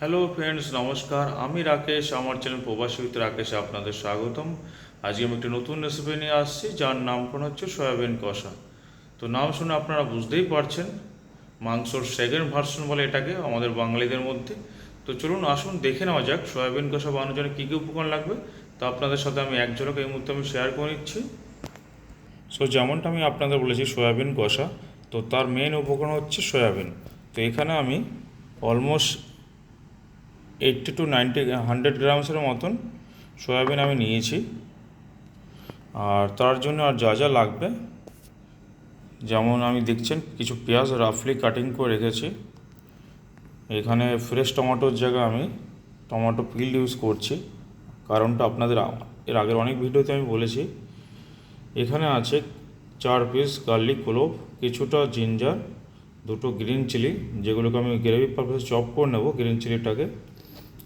Hello friends নমস্কার। আমি রাকেশ, আমার চ্যানেল প্রবাসী উইথ রাকেশে আপনাদের স্বাগতম। আজকে আমি একটি নতুন রেসিপি নিয়ে আসছি, যার নামকরণ হচ্ছে সয়াবিন কষা। তো নাম শুনে আপনারা বুঝতেই পারছেন, মাংসর সেকেন্ড ভার্সন বলে এটাকে, আমাদের বাঙালিদের মধ্যে। তো চলুন, আসুন, দেখে নেওয়া যাক সয়াবিন কষা বানানোর জন্য কী কী উপকরণ লাগবে। তা আপনাদের সাথে আমি এক ঝলক এই মুহূর্তে আমি শেয়ার করে নিচ্ছি। সো যেমনটা আমি আপনাদের বলেছি, সয়াবিন কষা। তো তার মেন উপকরণ হচ্ছে সয়াবিন। তো এখানে আমি almost eighty to ninety hundred গ্রামসের মতন সয়াবিন আমি নিয়েছি। আর তার জন্য আর যা যা লাগবে, যেমন আমি দেখছেন কিছু পেঁয়াজ রাফলি কাটিং করে রেখেছি। এখানে ফ্রেশ টমেটোর জায়গায় আমি টমেটো পিল ইউজ করছি। কারণটা আপনাদের এর আগের অনেক ভিডিওতে আমি বলেছি। এখানে আছে চার পিস গার্লিক ক্লোভ কিছুটা জিঞ্জার দুটো গ্রিন চিলি যেগুলোকে আমি গ্রেভি পারপাসে চপ করে নেব গ্রিন চিলিটাকে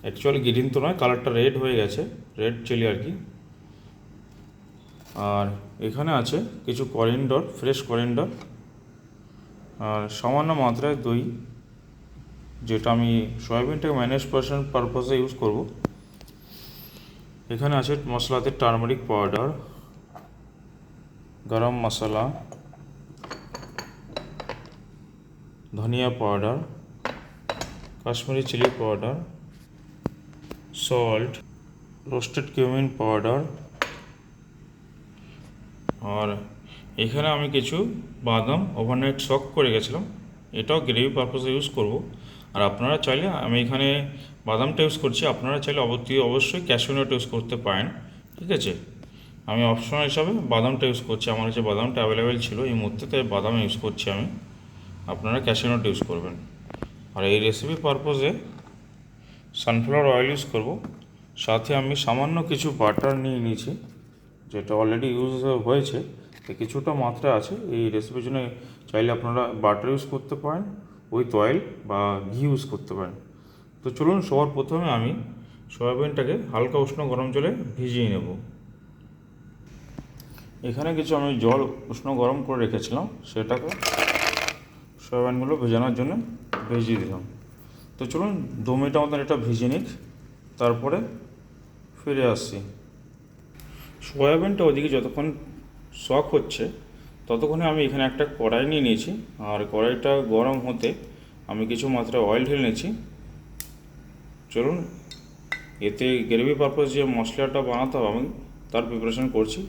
অ্যাকচুয়ালি গ্রিন তো নয় কালারটা রেড হয়ে গেছে রেড চিলি আর কি। আর এখানে আছে কিছু করিন্ডর ফ্রেশ করিন্ডর আর সামান্য মাত্রায় দই, যেটা আমি সয়াবিনটাকে ম্যানেজ পার্সেন্ট পারপাসে ইউজ করব। এখানে আছে মশলাতে টার্মারিক পাউডার গরম মশলা, ধনিয়া powder Kashmiri chilli powder salt roasted cumin powder আর এখানে আমি কিছু বাদাম ওভারনাইট সক করে গেছিলাম এটাও গ্রেভি পারপাসে ইউজ করব। আর আপনারা চাইলে, আমি এখানে বাদামটা ইউজ করছি। আপনারা চাইলে অবশ্যই অবশ্যই ক্যাশিউনাট ইউজ করতে পারেন। ঠিক আছে? আমি অপশনাল হিসাবে বাদামটা ইউজ করছি। আমার কাছে বাদামটা অ্যাভেলেবেল ছিল। এই মুহূর্তে তাই বাদাম ইউজ করছি আমি। আপনারা ক্যাশিউনাট ইউজ করবেন। আর এই রেসিপি পারপোজে সানফ্লাওয়ার অয়েল ইউজ করব। সাথে আমি সামান্য কিছু বাটার নিয়ে নিয়েছি, যেটা অলরেডি ইউজ হয়েছে। কিছুটা মাত্রা আছে। এই রেসিপির জন্য চাইলে আপনারা বাটার ইউজ করতে পারেন উইথ অয়েল বা ঘি ইউজ করতে পারেন। তো চলুন, সবার প্রথমে আমি সয়াবিনটাকে হালকা উষ্ণ গরম জলে ভিজিয়ে নেব। এখানে কিছু আমি জল উষ্ণ গরম করে রেখেছিলাম, সেটাকে সয়াবিনগুলো ভেজানোর জন্য ভেজিয়ে দিলাম। তো চলুন দু মিনিট মতন এটা ভিজে নিক তারপরে ফিরে আসছি সয়াবিনটা ওদিকে যতক্ষণ শখ হচ্ছে, ততক্ষণে আমি এখানে একটা কড়াই নিয়ে নিয়েছি, আর কড়াইটা গরম হতে আমি কিছু মাত্রায় অয়েল ঢেলে নিয়েছি। চলুন, এতে গ্রেভি পারপাস যে মশলাটা বানাতে হবে, আমি তার প্রিপারেশন করছি।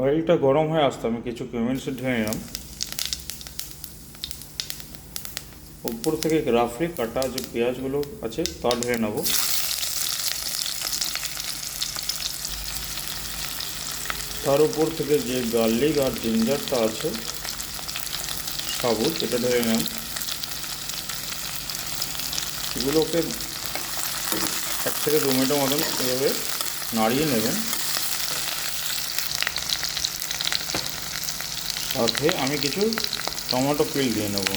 অয়েলটা গরম হয়ে আসতে আমি কিছু পেমেন্টস ঢেলে নিলাম। উপর থেকে রাফলি কাটা যে পেঁয়াজগুলো আছে, তা ঢেলে নেব। তার উপর থেকে যে গার্লিক আর জিঞ্জারটা আছে সাবুত এটা ঢেলে নেন এগুলোকে এক থেকে দু মিনিটের মতন এভাবে নাড়িয়ে নেবেন। সাথে আমি কিছু টমেটো পিল দিয়ে নেব।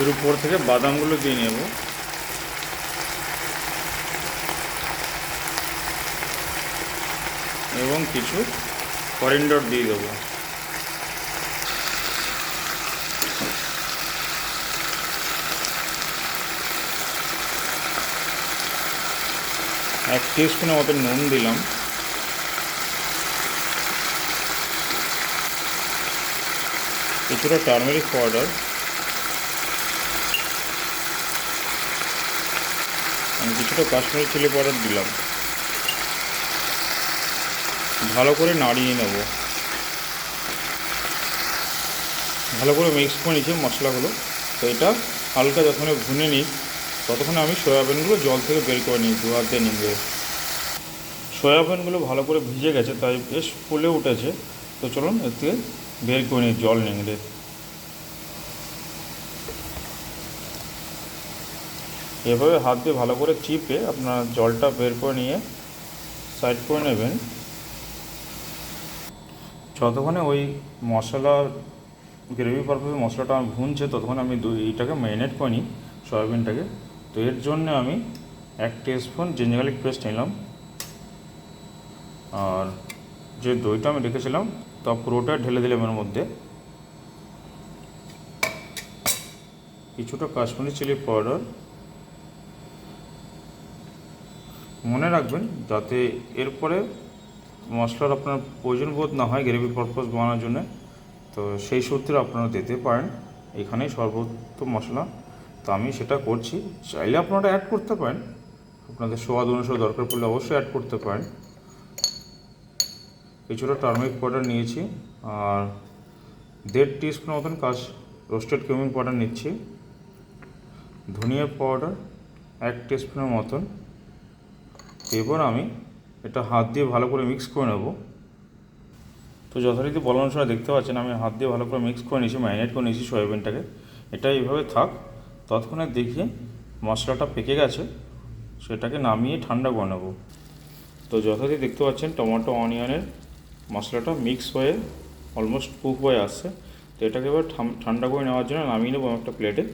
এর উপর থেকে বাদামগুলো দিয়ে নেব। এবং কিছু করিন্ডর দিয়ে দেবো। এক টিস্পুনের মতো নুন দিলাম। কিছুটা টার্মেরিক পাউডার আমি কিছুটা কাশ্মীরি চিলি পাউডার দিলাম। ভালো করে নাড়িয়ে নেব। ভালো করে মিক্স করে নিচ্ছি মশলাগুলো। তো এটা হালকা যখন ভুনে নিই, ততক্ষণে আমি সয়াবিনগুলো জল থেকে বের করে নিই, দু হাত নিয়ে সয়াবিনগুলো ভালো করে ভিজে গেছে, তাই বেশ ফুলে উঠেছে। তো চলুন এর থেকে বের করে নিই জল নিংড়ে। এভাবে হাত দিয়ে ভালো করে চিপে আপনার জলটা বের করে নিয়ে সাইড করে নেবেন। যতক্ষণে ওই মশলা গ্রেভি পারপাসে মশলাটা আমার ভুনছে, ততক্ষণ আমি এইটাকে ম্যারিনেট করে নিই সয়াবিনটাকে। তো এর জন্য আমি এক স্পুন জিঞ্জার গার্লিক পেস্ট নিলাম। আর যে দইটা আমি রেখেছিলাম, তা পুরোটা ঢেলে দিলাম এর মধ্যে। কিছুটা কাশ্মীরি চিলি পাউডার মনে রাখবেন যাতে এরপরে মশলার আপনার প্রয়োজন বোধ না হয় গ্রেভি পারপস বানানোর জন্য। তো সেই সূত্রে আপনারা দিতে পারেন। এখানেই সর্বোত্তম মশলা। তো আমি সেটা করছি। চাইলে আপনারা অ্যাড করতে পারেন। আপনাদের স্বাদ অনুসারে দরকার পড়লে অবশ্যই অ্যাড করতে পারেন। কিছুটা টার্মেরিক পাউডার নিয়েছি আর দেড় টিস্পুন মতন কাজ রোস্টেড কিউমিন পাউডার নিচ্ছি। ধনিয়া পাউডার এক টিস্পুনের মতন। এবার আমি এটা হাত দিয়ে ভালো করে মিক্স করে নেব। তো যথারীতি বলার অনুসারে দেখতে পাচ্ছেন, আমি হাত দিয়ে ভালো করে মিক্স করে নিয়েছি ম্যারিনেট করে নিয়েছি সয়াবিনটাকে। এটা এইভাবে থাক, ততক্ষণে দেখি মশলাটা পেকে গেছে, সেটাকে নামিয়ে ঠান্ডা করে নেব। তো যথারীতি দেখতে পাচ্ছেন, টমেটো, অনিয়নের মশলাটা মিক্স হয়ে অলমোস্ট কুক হয়ে আসছে। তো এটাকে এবার ঠান্ডা করে নেওয়ার জন্য নামিয়ে নেব একটা প্লেটে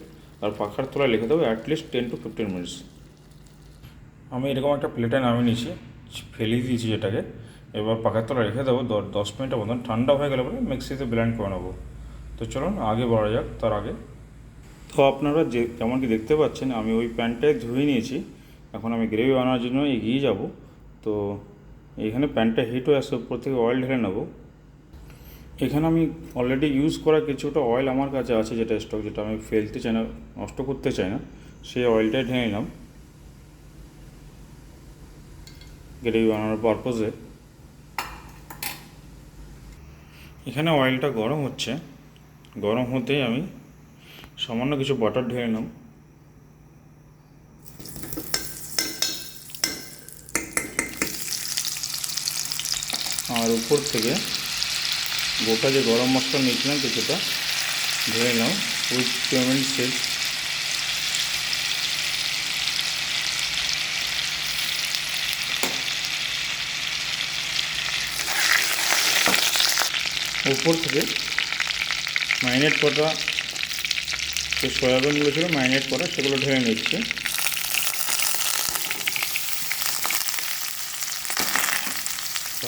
আর পাখার তলায় লিখে দেবো at least ten to fifteen minutes আমি এরকম একটা প্লেটে নামিয়ে নিয়েছি ফেলে দিয়েছি যেটাকে। এবার পাখার তলায় রেখে দেবো, দশ মিনিটের মতন। ঠান্ডা হয়ে গেলে পরে মিক্সিতে ব্লেন্ড করে নেব। তো চলুন, আগে বাড়া যাক, তার আগে। তো আপনারা যে যেমন কি দেখতে পাচ্ছেন, আমি ওই প্যানটায় ধুয়ে নিয়েছি। এখন আমি গ্রেভি বানানোর জন্য এগিয়ে যাব। তো এখানে প্যানটা হিট হয়ে আসছে উপর থেকে অয়েল ঢেলে নেব। এখানে আমি অলরেডি ইউজ করা কিছুটা অয়েল আমার কাছে আছে, যেটা স্টক যেটা আমি ফেলতে চাই না, নষ্ট করতে চাই না, সেই অয়েলটাই ঢেলে নিলাম। গ্রেভি বানানোর পারপোজে এখানে অয়েলটা গরম হচ্ছে। গরম হতেই আমি সামান্য কিছু বাটার ঢেলে নিলাম আর উপর থেকে গোটা যে গরম মশলা নিয়েছিলাম কিছুটা ধরে নাও উইথ পেমেন্ট সেট উপর থেকে ম্যারিনেট করা যে সয়াবিনগুলো ছিল ম্যারিনেট করা সেগুলো ঢেলে নিচ্ছে।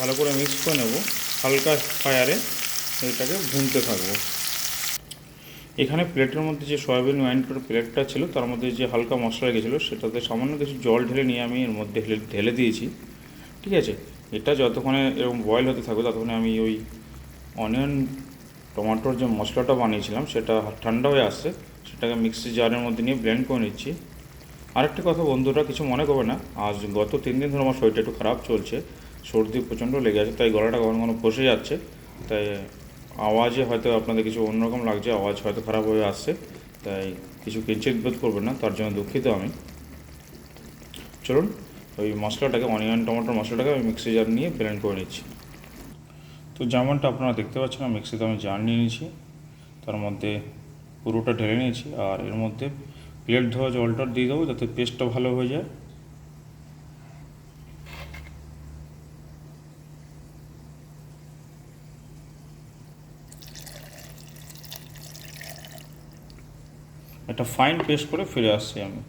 ভালো করে মিক্স করে নেব। হালকা ফায়ারে এটাকে ভুনতে থাকব। এখানে প্লেটের মধ্যে যে সয়াবিন ওয়াইন করে প্লেটটা ছিল, তার মধ্যে যে হালকা মশলা রেখেছিলো সেটাতে সামান্য কিছু জল ঢেলে নিয়ে আমি এর মধ্যে ঢেলে দিয়েছি। ঠিক আছে? এটা যতক্ষণে এরকম বয়েল হতে থাকবে, ততক্ষণে আমি ওই অনিয়ন টমেটোর যে মশলাটা বানিয়েছিলাম, সেটা ঠান্ডা হয়ে আসছে, সেটাকে মিক্সি জারের মধ্যে নিয়ে ব্লেন্ড করে নিচ্ছি। আরেকটা কথা বন্ধুরা, কিছু মনে করবে না, আজ গত তিন দিন ধরে আমার শরীরটা একটু খারাপ চলছে, সর্দি প্রচণ্ড লেগে আছে, তাই গলাটা কখনো কখনো বসে যাচ্ছে, তাই আওয়াজে হয়তো আপনাদের কিছু অন্যরকম লাগছে, আওয়াজ হয়তো খারাপ হয়ে আসছে, তাই কিছু কিঞ্চিত বোধ করবেন না, তার জন্য দুঃখিত আমি। চলুন, ওই মশলাটাকে অনিয়ন টমেটোর মশলাটাকে আমি মিক্সি জার নিয়ে ব্লেন্ড করে নিচ্ছি। তো যেমনটা আপনারা দেখতে পাচ্ছেন, আমি মিক্সিতে আমি জার নিয়ে নিয়েছি। তার মধ্যে পুরোটা ঢেলে নিয়েছি আর এর মধ্যে প্লেট ধোয়া জলটা দিয়ে দেবো যাতে পেস্টটা ভালো হয়ে যায়। একটা ফাইন পেস্ট করে ফিরে আসছি আমি।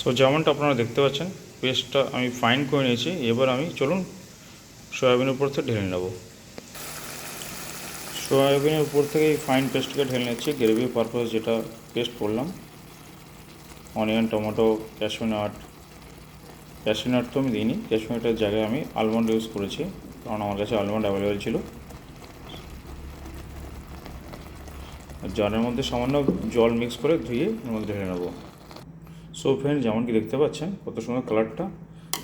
সো যেমনটা আপনারা দেখতে পাচ্ছেন পেস্টটা আমি ফাইন করে নিয়েছি। এবার আমি, চলুন সয়াবিনের উপর থেকে ঢেলে নেব। সয়াবিনের উপর থেকে এই ফাইন পেস্টকে ঢেলে নিচ্ছি গ্রেভি পারপাস যেটা পেস্ট করলাম। Onion tomato cashew nut cashew nut তো আমি দিইনি ক্যাশু নাটের জায়গায় আমি আলমন্ড ইউজ করেছি, কারণ আমার কাছে আলমন্ড অ্যাভেলেবেল ছিল। জারের মধ্যে সামান্য জল মিক্স করে ধুয়ে এর মধ্যে ঢেলে নেব। সো ফ্রেন্ড যেমন কি দেখতে পাচ্ছেন, কত সুন্দর কালারটা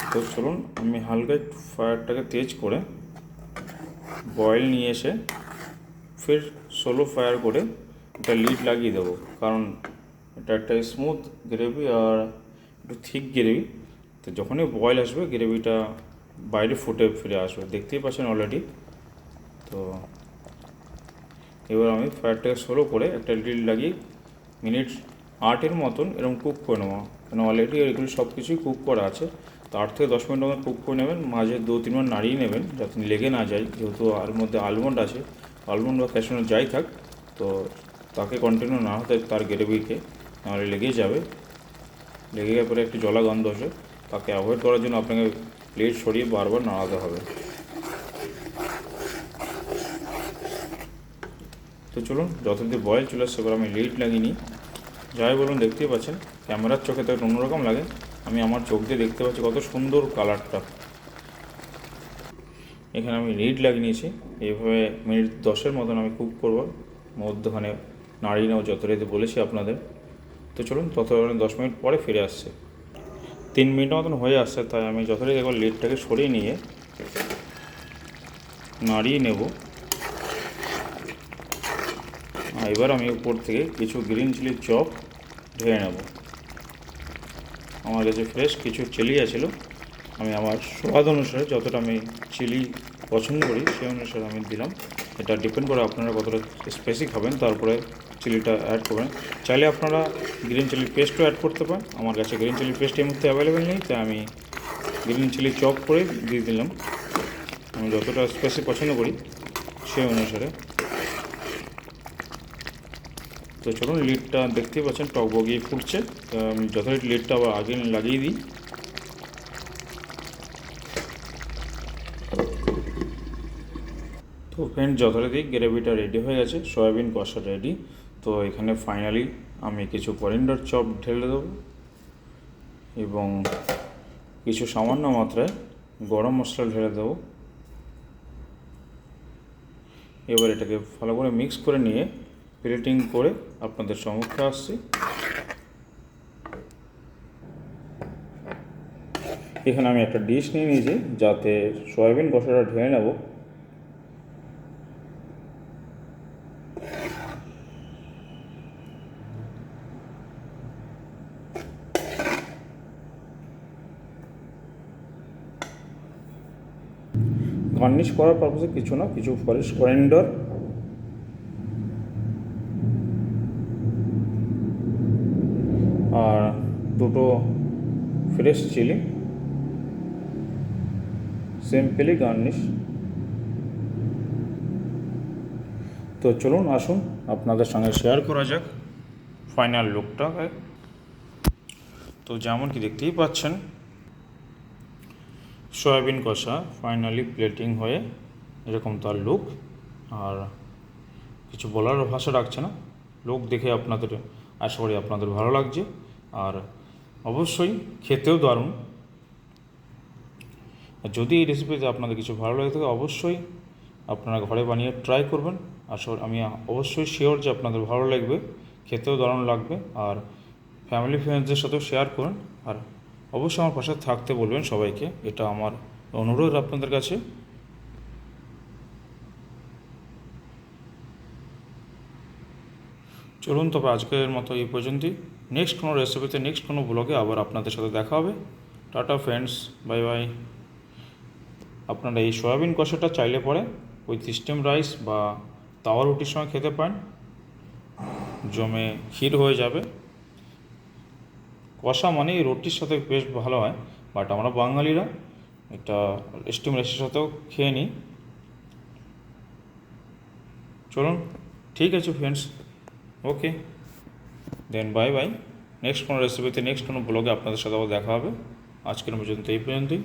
তো চলুন, আমি হালকা ফায়ারটাকে তেজ করে বয়েল নিয়ে এসে ফির সোলো ফায়ার করে একটা লিড লাগিয়ে দেবো। কারণ এটা একটা স্মুথ গ্রেভি আর একটু থিক গ্রেভি তো যখনই বয়েল আসবে গ্রেভিটা বাইরে ফুটে ফিরে আসবে। দেখতেই পাচ্ছেন অলরেডি তো এবার আমি ফায়ারটাকে স্লো করে একটা লিড লাগিয়ে মিনিট আটের মতন এরকম কুক করে নেব। কারণ অলরেডি এগুলো সব কিছুই কুক করা আছে। তো আট থেকে দশ মিনিট মতন কুক করে নেবেন, মাঝে দু তিনবার নাড়িয়ে নেবেন যাতে লেগে না যায়, যেহেতু আর মধ্যে আলমন্ড আছে আলমন্ড বা ক্যাশনাট যাই থাক, তো তাকে কন্টিনিউ না হতে তার গ্রেভিকে নাহলে লেগেই যাবে। লেগে গিয়ে পরে একটি জলা গন্ধ আসে, তাকে অ্যাভয়েড করার জন্য আপনাকে প্লেট সরিয়ে বারবার নাড়াতে হবে। তো চলুন যতদিন বয়েল চলে আসছে আমি লিড লাগিনি যাই বলুন, দেখতেই পাচ্ছেন ক্যামেরার চোখে তো অন্যরকম লাগে। আমি আমার চোখ দিয়ে দেখতে পাচ্ছি কত সুন্দর কালারটা। এখানে আমি রিড লাগিয়ে নিয়েছি। এইভাবে মিনিট দশের মতন আমি কুক করব। মধ্যখানে নাড়িয়ে নেওয়া যত রেতে বলেছি আপনাদের। তো চলুন তত দশ মিনিট পরে ফিরে আসছে। তিন মিনিট মতন হয়ে আসছে, তাই আমি যথারীতি একবার লিডটাকে সরিয়ে নিয়ে নাড়িয়ে নেব। এবার আমি উপর থেকে কিছু গ্রিন চিলির চপ ঢেলে নেব। আমার কাছে ফ্রেশ কিছু চিলি আছিল। আমি আমার স্বাদ অনুসারে যতটা আমি চিলি পছন্দ করি, সেই অনুসারে আমি দিলাম। এটা ডিপেন্ড করে আপনারা কতটা স্পেসিক হবেন তারপরে চিলিটা অ্যাড করবেন। চাইলে আপনারা গ্রিন চিলি পেস্টও অ্যাড করতে পারেন। আমার কাছে গ্রিন চিলি পেস্ট এই মুহূর্তে অ্যাভেলেবেল নেই, তাই আমি গ্রিন চিলি চপ করে দিয়ে দিলাম। আমি যতটা স্পেসি পছন্দ করি, সেই অনুসারে তো চলুন লিডটা দেখতেই পাচ্ছেন টক বগিয়ে ফুটছে। আমি যথারীতি লিডটা আবার আগে লাগিয়ে দিই। তো ফ্রেন্ড যথারীতি গ্রেভিটা রেডি হয়ে গেছে সয়াবিন কষা রেডি তো এখানে ফাইনালি আমি কিছু করিন্ডার চপ ঢেলে দেবো এবং কিছু সামান্য মাত্রায় গরম মশলা ঢেলে দেবো। এবার এটাকে ভালো করে মিক্স করে নিয়ে প্লেটিং করে আপনাদের সম্মুখে আসছি। এখানে আমি একটা ডিশ নিয়ে নিয়েছি, যাতে সয়াবিন কষাটা ঢেলে নেব। গার্নিশ করার পারপাসে কিছু না, কিছু ফরেশ করেন্ডার আর দুটো ফ্রেশ চিলি সিম্পলি গার্নিশ তো চলুন আসুন, আপনাদের সঙ্গে শেয়ার করা যাক ফাইনাল লুকটা তো যেমন কি দেখতেই পাচ্ছেন, সয়াবিন কষা ফাইনালি প্লেটিং হয়ে এরকম তার লুক আর কিছু বলার ভাষা রাখছে না। লোক দেখে আপনাদের আশা করি আপনাদের ভালো লাগছে। আর অবশ্যই খেতেও দারুণ। যদি এই রেসিপিতে আপনাদের কিছু ভালো লাগে থাকে, অবশ্যই আপনারা ঘরে বানিয়ে ট্রাই করবেন। আশা আমি অবশ্যই শিওর যে আপনাদের ভালো লাগবে, খেতেও দারুণ লাগবে। আর ফ্যামিলি ফ্রেন্ডসদের সাথেও শেয়ার করুন। আর অবশ্যই আমার পাশে থাকতে বলবেন সবাইকে। এটা আমার অনুরোধ আপনাদের কাছে। চলুন তবে আজকের মতো এই পর্যন্তই। নেক্সট কোনো রেসিপিতে নেক্সট কোনো ব্লগে আবার আপনাদের সাথে দেখা হবে। টাটা ফ্রেন্ডস বাই বাই আপনারা এই সয়াবিন কষাটা চাইলে পরে ওই সিস্টেম রাইস বা তাওয়া রুটির সঙ্গে খেতে পারেন। জমে ক্ষীর হয়ে যাবে। কষা মানে এই রুটির সাথে বেশ ভালো হয় বাট আমরা বাঙালিরা এটা স্টিম রাইসের সাথেও খেয়ে নিই। চলুন, ঠিক আছে friends okay then bye bye next কোনো রেসিপিতে নেক্সট কোনো ব্লগে আপনাদের সাথে আবার দেখা হবে। আজকের পর্যন্ত এই পর্যন্তই।